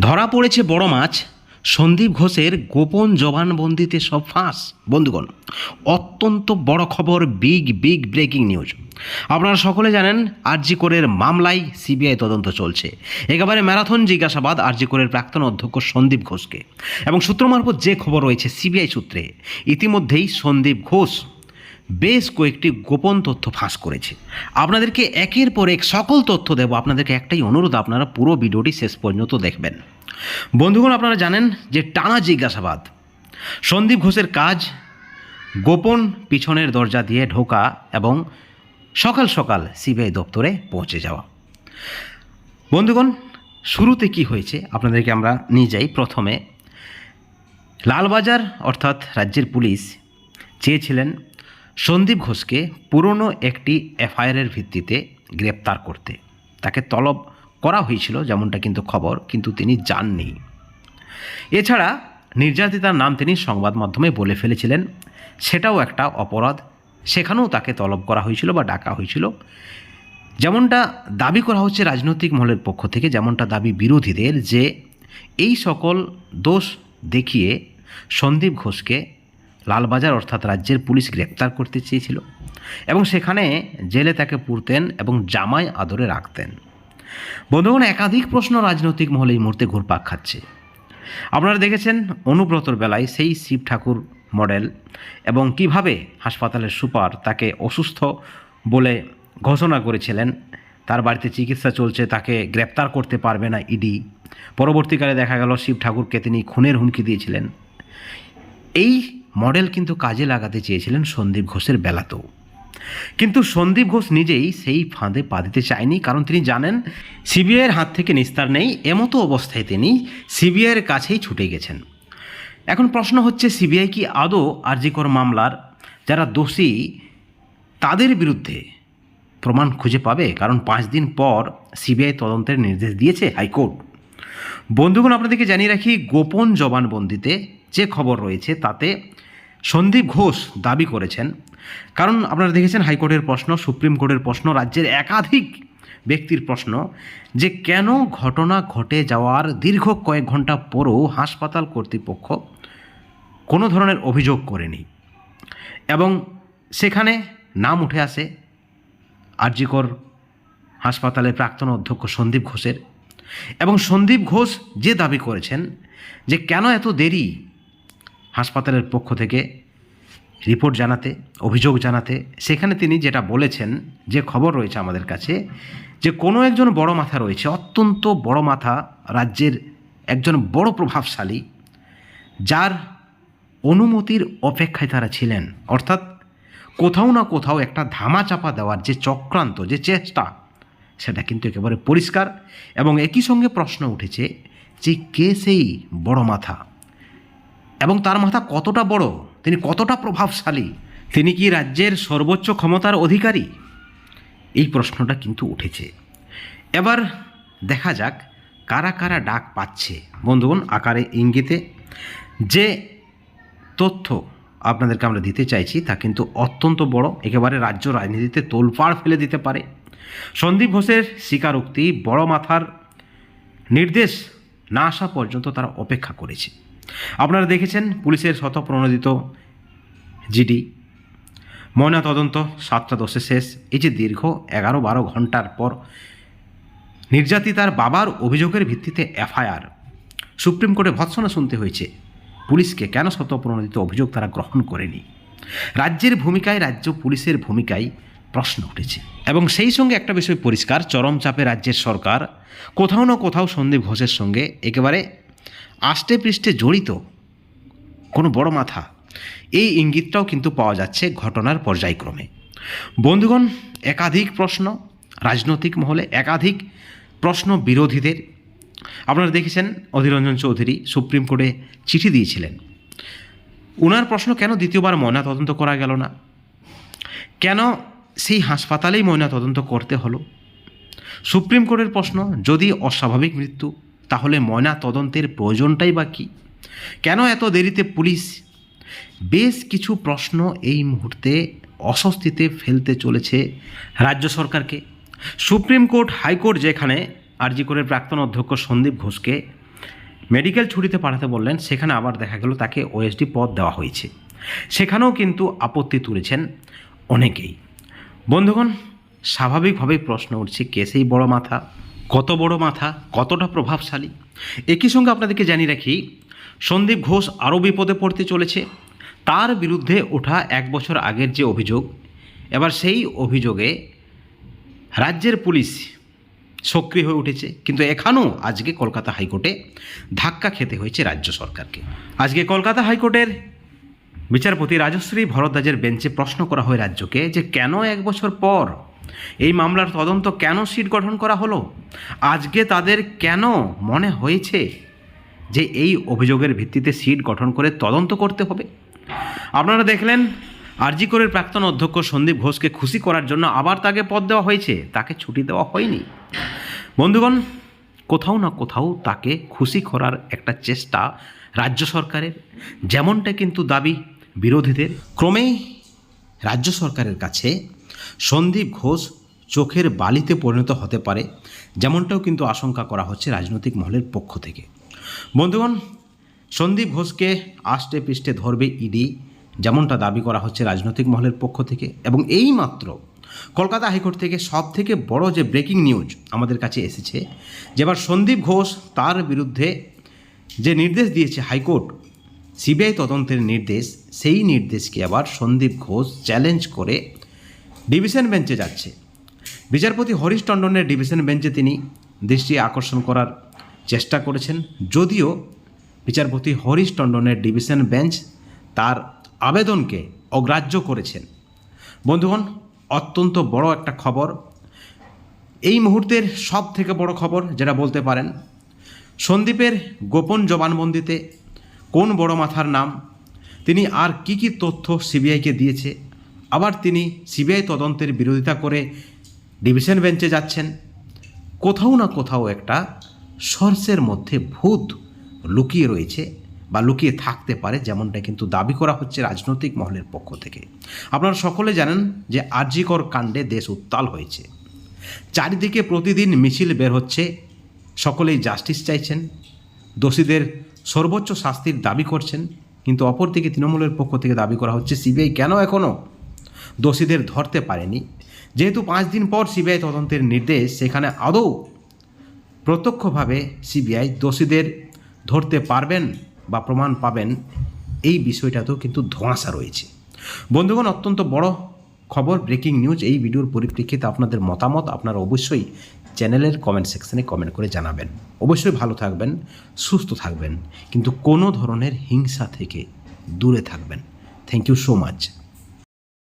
ধরা পড়েছে বড় মাছ। সন্দীপ ঘোষের গোপন জবানবন্দিতে সব ফাঁস। বন্ধুগণ, অত্যন্ত বড় খবর বিগ বিগ ব্রেকিং নিউজ আপনারা সকলে জানেন আরজি কোরের মামলায় সিবিআই তদন্ত চলছে। একেবারে ম্যারাথন জিজ্ঞাসাবাদ আরজি কোরের প্রাক্তন অধ্যক্ষ সন্দীপ ঘোষকে। এবং সূত্র মারফত যে খবর রয়েছে সিবিআই সূত্রে, ইতিমধ্যেই সন্দীপ ঘোষ বেশ কয়েকটি গোপন তথ্য ফাঁস করেছে। আপনাদেরকে একের পর এক সকল তথ্য দেব। আপনাদেরকে একটাই অনুরোধ, আপনারা পুরো ভিডিওটি শেষ পর্যন্ত দেখবেন। বন্ধুগণ, আপনারা জানেন যে টানা জিজ্ঞাসাবাদ, সন্দীপ ঘোষের কাজ, গোপন পিছনের দরজা দিয়ে ঢোকা এবং সকাল সকাল সিবিআই দপ্তরে পৌঁছে যাওয়া। বন্ধুগণ, শুরুতে কি হয়েছে আপনাদেরকে আমরা নিয়ে যাই। প্রথমে, লালবাজার অর্থাৎ রাজ্যের পুলিশ চেয়েছিলেন সন্দীপ ঘোষকে পুরনো একটি এফআইআরের ভিত্তিতে গ্রেপ্তার করতে। তাকে তলব করা হয়েছিল যেমনটা কিন্তু খবর, কিন্তু তিনি যাননি। এছাড়া নির্যাতিতার নাম তিনি সংবাদ মাধ্যমে বলে ফেলেছিলেন। সেটাও একটা অপরাধ। সেখানেও তাকে তলব করা হয়েছিল বা ডাকা হয়েছিল। যেমনটা দাবি করা হচ্ছে রাজনৈতিক মহলের পক্ষ থেকে, যেমনটা দাবি বিরোধীদের যে এই সকল দোষ দেখিয়ে সন্দীপ ঘোষকে লালবাজার অর্থাৎ রাজ্যের পুলিশ গ্রেপ্তার করতে চেয়েছিল এবং সেখানে জেলে তাকে পুরতেন এবং জামাই আদরে রাখতেন। বন্ধুগণ, একাধিক প্রশ্ন রাজনৈতিক মহলে এই মুহূর্তে ঘুরপাক খাচ্ছে। আপনারা দেখেছেন অনুব্রতর বেলায় সেই শিব ঠাকুর মডেল এবং কীভাবে হাসপাতালের সুপার তাকে অসুস্থ বলে ঘোষণা করেছিলেন। তার বাড়িতে চিকিৎসা চলছে, তাকে গ্রেপ্তার করতে পারবে না ইডি। পরবর্তীকালে দেখা গেল শিব ঠাকুরকে তিনি খুনের হুমকি দিয়েছিলেন। এই মডেল কিন্তু কাজে লাগাতে চেয়েছিলেন সন্দীপ ঘোষের বেলাতেও। কিন্তু সন্দীপ ঘোষ নিজেই সেই ফাঁদে পা দিতে চায়নি, কারণ তিনি জানেন সিবিআইয়ের হাত থেকে নিস্তার নেই, এমতো অবস্থায় তিনি সিবিআইয়ের কাছেই ছুটে গেছেন। এখন প্রশ্ন হচ্ছে, সিবিআই কি আদৌ আরজিকর মামলার যারা দোষী, তাদের বিরুদ্ধে প্রমাণ খুঁজে পাবে? কারণ পাঁচ দিন পর সিবিআই তদন্তের নির্দেশ দিয়েছে হাইকোর্ট। বন্ধুগণ, আপনাদেরকে জানিয়ে রাখি, গোপন জবানবন্দিতে যে খবর রয়েছে, তাতে সন্দীপ ঘোষ দাবি করেছেন, কারণ আপনারা দেখেছেন হাইকোর্টের প্রশ্ন, সুপ্রিম কোর্টের প্রশ্ন, রাজ্যের একাধিক ব্যক্তির প্রশ্ন যে কেন ঘটনা ঘটে যাওয়ার দীর্ঘ কয়েক ঘণ্টা পরও হাসপাতাল কর্তৃপক্ষ কোনো ধরনের অভিযোগ করেনি। এবং সেখানে নাম উঠে আসে আরজিকর হাসপাতালের প্রাক্তন অধ্যক্ষ সন্দীপ ঘোষের। এবং সন্দীপ ঘোষ যে দাবি করেছেন যে কেন এত দেরি হাসপাতালের পক্ষ থেকে রিপোর্ট জানাতে, অভিযোগ জানাতে, সেখানে তিনি যেটা বলেছেন, যে খবর রয়েছে আমাদের কাছে, যে কোনো একজন বড় মাথা রয়েছে, অত্যন্ত বড় মাথা রাজ্যের একজন বড় প্রভাবশালী, যার অনুমতির অপেক্ষায় তারা ছিলেন। অর্থাৎ কোথাও না কোথাও একটা ধামাচাপা দেওয়ার যে চক্রান্ত, যে চেষ্টা, সেটা কিন্তু একেবারে পরিষ্কার এবং একই সঙ্গে প্রশ্ন উঠেছে যে কে সেই বড় মাথা? এবং তার মাথা কতটা বড়, তিনি কতটা প্রভাবশালী, তিনি কি রাজ্যের সর্বোচ্চ ক্ষমতার অধিকারী? এই প্রশ্নটা কিন্তু উঠেছে। এবার দেখা যাক কারা কারা ডাক পাচ্ছে। বন্ধুগণ, আকারে ইঙ্গিতে যে তথ্য আপনাদেরকে আমরা দিতে চাইছি তা কিন্তু অত্যন্ত বড়, একেবারে রাজ্য রাজনীতিতে তোলপাড় ফেলে দিতে পারে। সন্দীপ ঘোষের স্বীকারোক্তি বড় মাথার নির্দেশ না আসা পর্যন্ত তারা অপেক্ষা করেছে। আপনারা দেখেছেন পুলিশের শতপ্রণোদিত জিডি। ময়না তদন্ত, সাতটা দশে শেষ। এই যে দীর্ঘ এগারো বারো ঘণ্টার পর নির্যাতিতার বাবার অভিযোগের ভিত্তিতে এফআইআর। সুপ্রিম কোর্টে ভৎসনা শুনতে হয়েছে। পুলিশকে কেন শতপ্রণোদিত অভিযোগ তারা গ্রহণ করেনি? রাজ্যের ভূমিকায় রাজ্য পুলিশের ভূমিকায় প্রশ্ন উঠেছে। এবং সেই সঙ্গে একটা বিষয় পরিষ্কার, চরম চাপে রাজ্যের সরকার কোথাও না কোথাও সন্দীপ ঘোষের সঙ্গে একেবারে আষ্টে পৃষ্ঠে জড়িত কোনো বড় মাথা। এই ইঙ্গিতটাও কিন্তু পাওয়া যাচ্ছে ঘটনার পর্যায়ক্রমে। বন্ধুগণ, একাধিক প্রশ্ন, রাজনৈতিক মহলে একাধিক প্রশ্ন বিরোধীদের। আপনারা দেখেছেন অধীররঞ্জন চৌধুরী সুপ্রিম কোর্টে চিঠি দিয়েছিলেন। ওনার প্রশ্ন, কেন দ্বিতীয়বার ময়না তদন্ত করা গেল না? কেন সেই হাসপাতালেই ময়না তদন্ত করতে হলো? সুপ্রিম কোর্টের প্রশ্ন, যদি অস্বাভাবিক মৃত্যু তাহলে ময়না তদন্তের প্রয়োজনটাই বা কী? কেন এত দেরিতে পুলিশ? বেশ কিছু প্রশ্ন এই মুহূর্তে অস্বস্তিতে ফেলতে চলেছে রাজ্য সরকারকে। সুপ্রিম কোর্ট, হাইকোর্ট যেখানে আরজি কোর্টের প্রাক্তন অধ্যক্ষ সন্দীপ ঘোষকে মেডিকেল ছুটিতে পাঠাতে বললেন, সেখানে আবার দেখা গেল তাকে ওএসডি পদ দেওয়া হয়েছে। সেখানেও কিন্তু আপত্তি তুলেছেন অনেকেই। বন্ধুগণ, স্বাভাবিকভাবেই প্রশ্ন উঠছে কে সেই বড় মাথা। কত বড় মাথা, কতটা প্রভাবশালী? একই সঙ্গে আপনাদেরকে জানিয়ে রাখি, সন্দীপ ঘোষ আরও বিপদে পড়তে চলেছে। তার বিরুদ্ধে ওঠা এক বছর আগের যে অভিযোগ, এবার সেই অভিযোগে রাজ্যের পুলিশ সক্রিয় হয়ে উঠেছে। কিন্তু এখানেও আজকে কলকাতা হাইকোর্টে ধাক্কা খেতে হয়েছে রাজ্য সরকারকে। আজকে কলকাতা হাইকোর্টের বিচারপতি রাজশ্রী ভরদ্বাজের বেঞ্চে প্রশ্ন করা হয় রাজ্যকে যে কেন এক বছর পর এই মামলার তদন্ত কেন সিট গঠন করা হলো? আজকে তাদের কেন মনে হয়েছে যে এই অভিযোগের ভিত্তিতে সিট গঠন করে তদন্ত করতে হবে? আপনারা দেখলেন, আরজিকরের প্রাক্তন অধ্যক্ষ সন্দীপ ঘোষকে খুশি করার জন্য আবার তাকে পদ দেওয়া হয়েছে। তাকে ছুটি দেওয়া হয়নি। বন্ধুগণ, কোথাও না কোথাও তাকে খুশি করার একটা চেষ্টা রাজ্য সরকারের, যেমনটা কিন্তু দাবি বিরোধীদের। ক্রমেই রাজ্য সরকারের কাছে সন্দীপ ঘোষ চোখের বালিতে পরিণত হতে পারে, যেমনটাও কিন্তু আশঙ্কা করা হচ্ছে রাজনৈতিক মহলের পক্ষ থেকে। বন্ধুগণ, সন্দীপ ঘোষকে আষ্টে পৃষ্ঠে ধরবে ইডি, যেমনটা দাবি করা হচ্ছে রাজনৈতিক মহলের পক্ষ থেকে। এবং এই মাত্র কলকাতা হাইকোর্ট থেকে সব থেকে বড় যে ব্রেকিং নিউজ আমাদের কাছে এসেছে, যে এবার সন্দীপ ঘোষ তার বিরুদ্ধে যে নির্দেশ দিয়েছে হাইকোর্ট, সিবিআই তদন্তের নির্দেশ, সেই নির্দেশকে আবার সন্দীপ ঘোষ চ্যালেঞ্জ করে ডিভিশন বেঞ্চে যাচ্ছে। বিচারপতি হরিশ টন্ডনের ডিভিশন বেঞ্চে তিনি দৃষ্টি আকর্ষণ করার চেষ্টা করেছেন। যদিও বিচারপতি হরিশ টন্ডনের ডিভিশন বেঞ্চ তার আবেদনকে অগ্রাহ্য করেছেন। বন্ধুগণ, অত্যন্ত বড় একটা খবর। এই মুহূর্তের সব থেকে বড় খবর যেটা বলতে পারেন, সন্দীপের গোপন জবানবন্দিতে কোন বড় মাথার নাম, তিনি আর কি কি তথ্য সিবিআইকে দিয়েছে আবার তিনি সিবিআই তদন্তের বিরোধিতা করে ডিভিশন বেঞ্চে যাচ্ছেন। কোথাও না কোথাও একটা সর্ষের মধ্যে ভূত লুকিয়ে রয়েছে বা লুকিয়ে থাকতে পারে যেমনটা কিন্তু দাবি করা হচ্ছে রাজনৈতিক মহলের পক্ষ থেকে। আপনারা সকলে জানেন যে আরজিকর কাণ্ডে দেশ উত্তাল হয়েছে। চারিদিকে প্রতিদিন মিছিল বের হচ্ছে, সকলেই জাস্টিস চাইছেন, দোষীদের সর্বোচ্চ শাস্তির দাবি করছেন, কিন্তু অপরদিকে তৃণমূলের পক্ষ থেকে দাবি করা হচ্ছে, সিবিআই কেন এখনও দোষীদের ধরতে পারেনি। যেহেতু পাঁচ দিন পর সিবিআই তদন্তের নির্দেশ, সেখানে আদৌ প্রত্যক্ষভাবে সিবিআই দোষীদের ধরতে পারবেন বা প্রমাণ পাবেন, এই বিষয়টাতেও কিন্তু ধোঁয়াশা রয়েছে। বন্ধুগণ, অত্যন্ত বড় খবর, ব্রেকিং নিউজ। এই ভিডিওর পরিপ্রেক্ষিতে আপনাদের মতামত আপনারা অবশ্যই চ্যানেলের কমেন্ট সেকশনে কমেন্ট করে জানাবেন। অবশ্যই ভালো থাকবেন, সুস্থ থাকবেন, কিন্তু কোনো ধরনের হিংসা থেকে দূরে থাকবেন। Thank you so much.